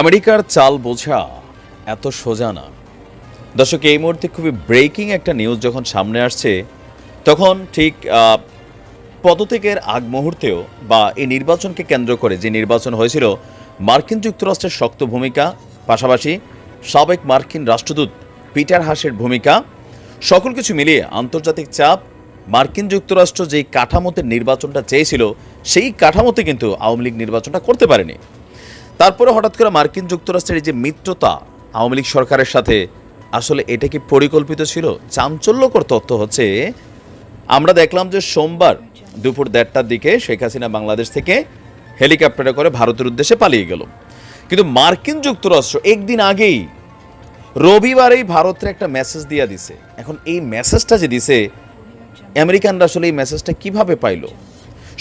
আমেরিকার চাল বোঝা এত সোজা না। দর্শক, এই মুহূর্তে খুবই ব্রেকিং একটা নিউজ যখন সামনে আসছে, তখন ঠিক পদত্যাগের আগ মুহূর্তেও বা এই নির্বাচনকে কেন্দ্র করে যে নির্বাচন হয়েছিল, মার্কিন যুক্তরাষ্ট্রের শক্ত ভূমিকা, পাশাপাশি সাবেক মার্কিন রাষ্ট্রদূত পিটার হাসের ভূমিকা, সকল কিছু মিলিয়ে আন্তর্জাতিক চাপ, মার্কিন যুক্তরাষ্ট্র যেই কাঠামোতে নির্বাচনটা চেয়েছিল, সেই কাঠামোতে কিন্তু আওয়ামী লীগ নির্বাচনটা করতে পারেনি। তারপরে হঠাৎ করে মার্কিন যুক্তরাষ্ট্রের যে মিত্রতা আওয়ামী লীগ সরকারের সাথে, আসলে এটা কি পরিকল্পিত ছিল? চাঞ্চল্যকর তথ্য হচ্ছে, আমরা দেখলাম যে সোমবার দুপুর দেড়টার দিকে শেখ হাসিনা বাংলাদেশ থেকে হেলিকপ্টারে করে ভারতের উদ্দেশ্যে পালিয়ে গেল। কিন্তু মার্কিন যুক্তরাষ্ট্র একদিন আগেই রবিবারেই ভারতের একটা মেসেজ দিয়া দিছে। এখন এই মেসেজটা যে দিছে, আমেরিকানরা আসলে এই মেসেজটা কীভাবে পাইল?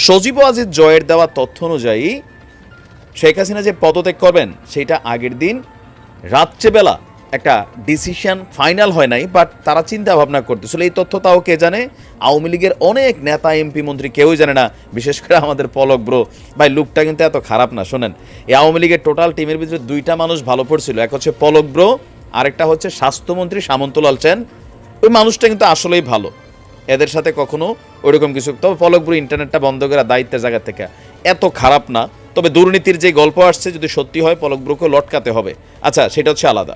সজীব আজিজ জয়ের দেওয়া তথ্য অনুযায়ী শেখ হাসিনা যে পদত্যাগ করবেন, সেটা আগের দিন রাত্রেবেলা একটা ডিসিশন ফাইনাল হয় নাই বাট তারা চিন্তা ভাবনা করতেছিল। এই তথ্য তাও কে জানে? আওয়ামী লীগের অনেক নেতা, এমপি, মন্ত্রী কেউই জানে না। বিশেষ করে আমাদের পলক ব্রো ভাই, লুকটা কিন্তু এত খারাপ না, শোনেন। এই আওয়ামী লীগের টোটাল টিমের ভিতরে দুইটা মানুষ ভালো পড়ছিল। এক হচ্ছে পলক ব্রো আরেকটা হচ্ছে স্বাস্থ্যমন্ত্রী সামন্তলাল সেন। ওই মানুষটা কিন্তু আসলেই ভালো। এদের সাথে কখনো ওইরকম কিছু তবে পলকপুর ইন্টারনেটটা বন্ধ করা দায়িত্বের জায়গা থেকে। এত খারাপ না। তবে দুর্নীতির যে গল্প আসছে, যদি সত্যি হয় পলকব্রুকে লটকাতে হবে। আচ্ছা সেটা হচ্ছে আলাদা।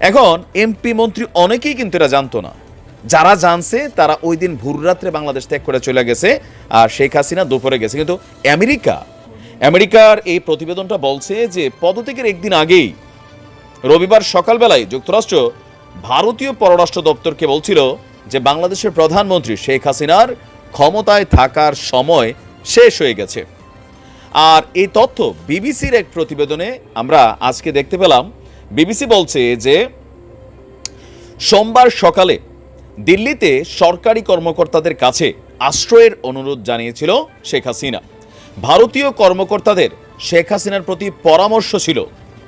এখন এমপি মন্ত্রী অনেকেই কিন্তু এরা জানতো না। যারা জানছে, তারা ওই দিন ভোর রাত্রে বাংলাদেশ ত্যাগ করে চলে গেছে আর শেখ হাসিনা দুপুরে গেছে। কিন্তু আমেরিকা, আমেরিকার এই প্রতিবেদনটা বলছে যে পদত্যাগের একদিন আগেই, রবিবার সকালবেলায় যুক্তরাষ্ট্র ভারতীয় পররাষ্ট্র দপ্তরকে বলছিল যে বাংলাদেশের প্রধানমন্ত্রী শেখ হাসিনার ক্ষমতায় থাকার সময় শেষ হয়ে গেছে। আর এই তথ্য বিবিসির এক প্রতিবেদনে আমরা আজকে দেখতে পেলাম। বিবিসি বলছে যে সোমবার সকালে দিল্লিতে সরকারি কর্মকর্তাদের কাছে আশ্রয়ের অনুরোধ জানিয়েছিল শেখ হাসিনা। ভারতীয় কর্মকর্তাদের শেখ হাসিনার প্রতি পরামর্শ ছিল,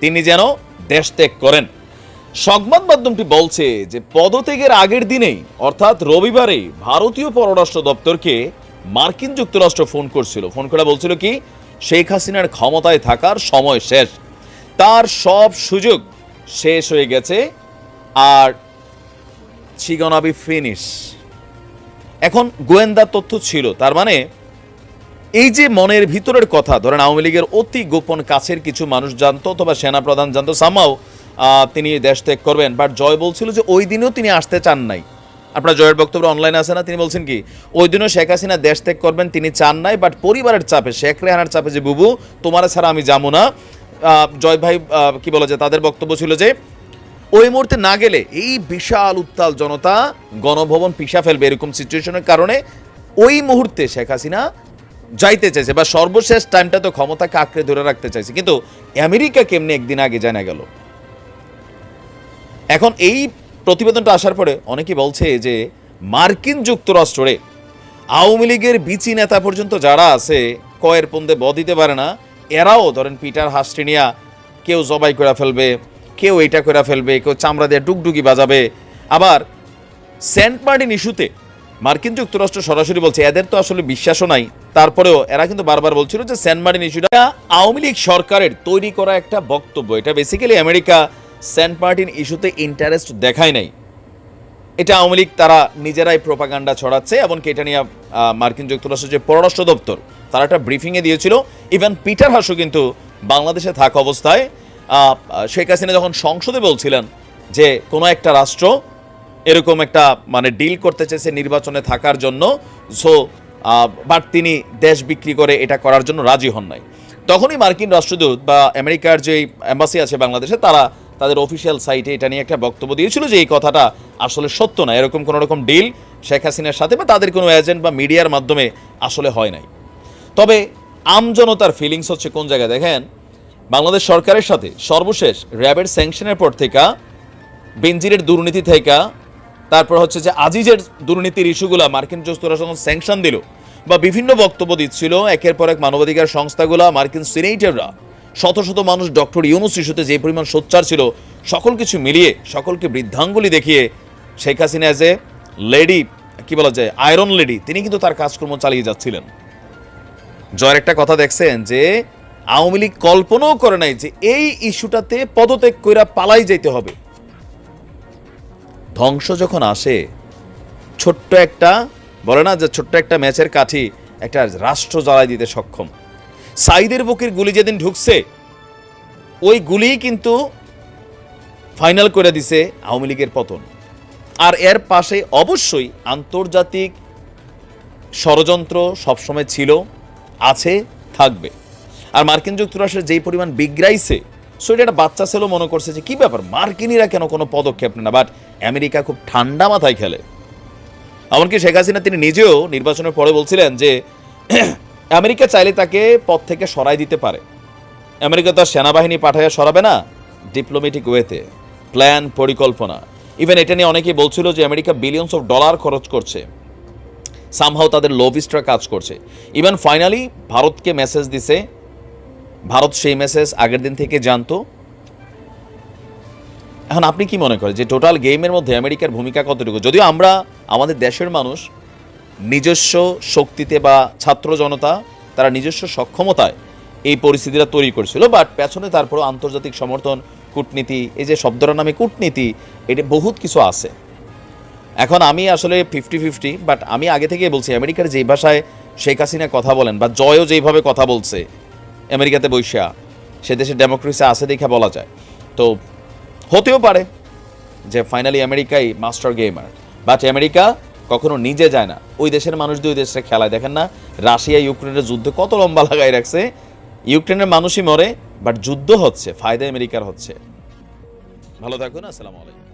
তিনি যেন দেশ ত্যাগ করেন। সংবাদ মাধ্যমটি বলছে যে পদত্যাগের আগের দিনেই, অর্থাৎ রবিবারে, ভারতীয় পররাষ্ট্র দপ্তরকে মার্কিন যুক্তরাষ্ট্র ফোন করছিল। ফোন করে বলছিল কি, শেখ হাসিনার ক্ষমতায় থাকার সময় শেষ। তার সব সুযোগ শেষ হয়ে গেছে। আর চিগনাবি ফিনিশ। এখন গোয়েন্দা তথ্য ছিল, তার মানে এই যে মনের ভিতরের কথা, ধরেন আওয়ামী লীগের অতি গোপন কাছের কিছু মানুষ জানতো অথবা সেনাপ্রধান জানতো সামাও তিনি দেশ ত্যাগ করবেন। বাট জয় বলছিল যে ওই দিনেও তিনি আসতে চান নাই। আপনার জয়ের বক্তব্য অনলাইনে আছে না? তিনি বলছেন কি, ওই দিনও শেখ হাসিনা দেশ ত্যাগ করবেন, তিনি চান নাই বাট পরিবারের চাপে, শেখ রেহানার চাপে যে বুবু, তোমার ছাড়া আমি যাব না। জয় ভাই কি বলা যায় তাদের বক্তব্য ছিল যে ওই মুহূর্তে না গেলে এই বিশাল উত্তাল জনতা গণভবন পিষা ফেলবে এরকম সিচুয়েশনের কারণে ওই মুহূর্তে শেখ হাসিনা যাইতে চাইছে বা সর্বশেষ টাইমটা তো ক্ষমতাকে আঁকড়ে ধরে রাখতে চাইছে। কিন্তু আমেরিকা কেমনি একদিন আগে জানা গেল? এখন এই প্রতিবেদনটা আসার পরে অনেকে বলছে যে মার্কিন যুক্তরাষ্ট্রে আওয়ামী লীগের বিচি নেতা পর্যন্ত যারা আছে, কয়ের পন্দে ব দিতে পারে না। এরাও ধরেন পিটার হাস্টিনিয়া, কেউ জবাই করে ফেলবে, কেউ এটা করে ফেলবে, কেউ চামড়া দিয়ে ডুগডুগি বাজাবে। আবার সেন্ট মার্টিন ইস্যুতে মার্কিন যুক্তরাষ্ট্র সরাসরি বলছে, এদের তো আসলে বিশ্বাসও নাই। তারপরেও এরা কিন্তু বারবার বলছিল যে সেন্ট মার্টিন ইস্যুটা আওয়ামী লীগ সরকারের তৈরি করা একটা বক্তব্য। এটা বেসিক্যালি আমেরিকা সেন্ট মার্টিন ইস্যুতে ইন্টারেস্ট দেখায় নাই। এটা আওয়ামী লীগ তারা নিজেরাই প্রোপাগান্ডা ছড়াচ্ছে এমনকি এটা নিয়ে মার্কিন যুক্তরাষ্ট্রের যে পররাষ্ট্র দপ্তর, তারা একটা ব্রিফিংয়ে দিয়েছিল। ইভেন পিটার হাসু কিন্তু বাংলাদেশে থাকা অবস্থায় শেখ হাসিনা যখন সংসদে বলছিলেন যে কোনো একটা রাষ্ট্র এরকম একটা মানে ডিল করতে চেয়েছে নির্বাচনে থাকার জন্য সো বাট তিনি দেশ বিক্রি করে এটা করার জন্য রাজি হন নাই। তখনই মার্কিন রাষ্ট্রদূত বা আমেরিকার যে অ্যাম্বাসি আছে বাংলাদেশে, তারা তাদের অফিসিয়াল সাইটে এটা নিয়ে একটা বক্তব্য দিয়েছিল যে এই কথাটা আসলে সত্য না। এরকম কোনো রকম ডিল শেখ হাসিনার সাথে বা তাদের কোনো এজেন্ট বা মিডিয়ার মাধ্যমে আসলে হয় নাই। তবে আমজনতার ফিলিংস হচ্ছে কোন জায়গায়? দেখেন, বাংলাদেশ সরকারের সাথে সর্বশেষ র্যাবের স্যাংশনের পর থেকে বেনজিরের দুর্নীতি থেকে, তারপর হচ্ছে যে আজিজের দুর্নীতির ইস্যুগুলা মার্কিন যুক্তরাষ্ট্র যখন স্যাংশন দিল বা বিভিন্ন বক্তব্য দিচ্ছিল, একের পর এক মানবাধিকার সংস্থাগুলা, মার্কিন সিনেটররা শত শত মানুষ ডক্টর ইউনুস ইস্যুতে যে পরিমাণ সোচ্চার ছিল, সকল কিছু মিলিয়ে, সকলকে বৃদ্ধাঙ্গুলি দেখিয়ে Sheikh Hasina as a lady কি বলা যায় আয়রন লেডি তিনি কিন্তু তার কাজকর্ম চালিয়ে যাচ্ছিলেন। জয়ের একটা কথা দেখছেন যে, আওয়ামী লীগ কল্পনাও করে নাই যে এই ইস্যুটাতে পদত্যাগ কইরা পালাই যেতে হবে। ধ্বংস যখন আসে, ছোট্ট একটা, বলে না যে ছোট্ট একটা ম্যাচের কাঠি একটা রাষ্ট্র জ্বালাই দিতে সক্ষম। সাইদের বুকের গুলি যেদিন ঢুকছে, ওই গুলিই কিন্তু ফাইনাল করে দিছে আওয়ামী লীগের পতন। আর এর পাশে অবশ্যই আন্তর্জাতিক ষড়যন্ত্র সবসময় ছিল, আছে, থাকবে। আর মার্কিন যুক্তরাষ্ট্রের যেই পরিমাণ বিগ্রাইছে সো এটা একটা বাচ্চা ছেলেও মনে করছে যে, কী ব্যাপার, মার্কিনিরা কেন কোনো পদক্ষেপ নেয় না? বাট আমেরিকা খুব ঠান্ডা মাথায় খেলে। এমনকি শেখ হাসিনা তিনি নিজেও নির্বাচনের পরে বলছিলেন যে, আমেরিকা চাইলে তাকে পদ থেকে সরাই দিতে পারে। আমেরিকা তার সেনাবাহিনী পাঠাইয়া সরাবে না ডিপ্লোমেটিক ওয়েতে প্ল্যান পরিকল্পনা। ইভেন এটা নিয়ে অনেকেই বলছিল যে আমেরিকা বিলিয়নস অফ ডলার খরচ করছে। সামহাও তাদের লোভিস্টরা কাজ করছে। ইভেন ফাইনালি ভারতকে মেসেজ দিছে। ভারত সেই মেসেজ আগের দিন থেকে জানতো। এখন আপনি কি মনে করেন যে টোটাল গেমের মধ্যে আমেরিকার ভূমিকা কতটুকু? যদিও আমরা আমাদের দেশের মানুষ, নিজস্ব শক্তিতে বা ছাত্র জনতা, তারা নিজস্ব সক্ষমতায় এই পরিস্থিতিটা তৈরি করছিল বাট পেছনে তারপরও আন্তর্জাতিক সমর্থন কূটনীতি, এই যে শব্দটার নামে কূটনীতি, এটা বহুত কিছু আছে। এখন আমি আসলে ফিফটি ফিফটি বাট আমি আগে থেকে বলছি, আমেরিকার যেই ভাষায় শেখ হাসিনা কথা বলেন বা জয়ও যেইভাবে কথা বলছে, আমেরিকাতে বৈশা, সে দেশে ডেমোক্রেসি আছে দেখে বলা যায়। তো হতেও পারে যে ফাইনালি আমেরিকাই মাস্টার গেমার বাট আমেরিকা কখনো নিজে যায় না। ওই দেশের মানুষ দিয়ে ওই দেশের খেলায়। দেখেন না, রাশিয়া, ইউক্রেনের যুদ্ধ কত লম্বা লাগাই রাখছে। ইউক্রেনের মানুষই মরে বাট যুদ্ধ হচ্ছে ফায়দা আমেরিকার হচ্ছে। ভালো থাকুন আসসালামু আলাইকুম।